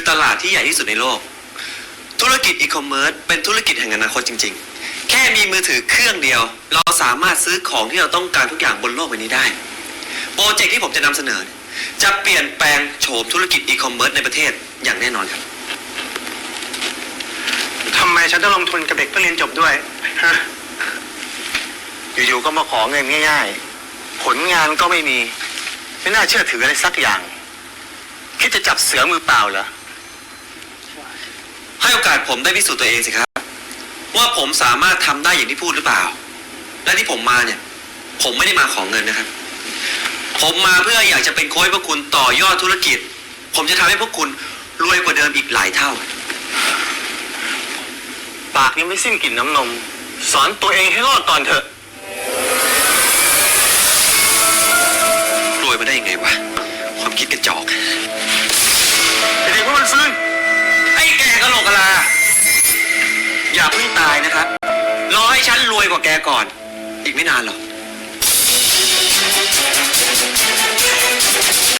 คือตลาดที่ใหญ่ที่สุดในโลก ธุรกิจอีคอมเมิร์ซเป็นธุรกิจแห่งอนาคตจริง ๆ แค่มีมือถือเครื่องเดียว เราสามารถซื้อของที่เราต้องการทุกอย่างบนโลกใบนี้ได้ โปรเจกต์ที่ผมจะนำเสนอ จะเปลี่ยนแปลงโฉมธุรกิจอีคอมเมิร์ซในประเทศอย่างแน่นอนครับทำไมฉันต้องลงทุนกับเด็กเพิ่งเรียนจบด้วยฮะอยู่ๆก็มาขอเงินง่าย ๆ ผลงานก็ไม่มี ไม่น่าเชื่อถืออะไรสักอย่าง คิดจะจับเสือมือเปล่าเหรอ ให้โอกาสผมได้พิสูจน์ตัวเองสิครับ ว่าผมสามารถทำได้อย่างที่พูดหรือเปล่า และที่ผมมาเนี่ย ผมไม่ได้มาของเงินนะครับ ผมมาเพื่ออยากจะเป็นโค้ชให้พวกคุณต่อยอดธุรกิจ ผมจะทำให้พวกคุณรวยกว่าเดิมอีกหลายเท่า ปากยังไม่สิ้นกลิ่นน้ำนม สอนตัวเองให้รอดก่อนเถอะรวยมาได้ยังไงวะ ความคิดกระจอก เพิ่งตายนะครับรอให้ฉันรวยกว่าแกก่อน อีกไม่นานหรอก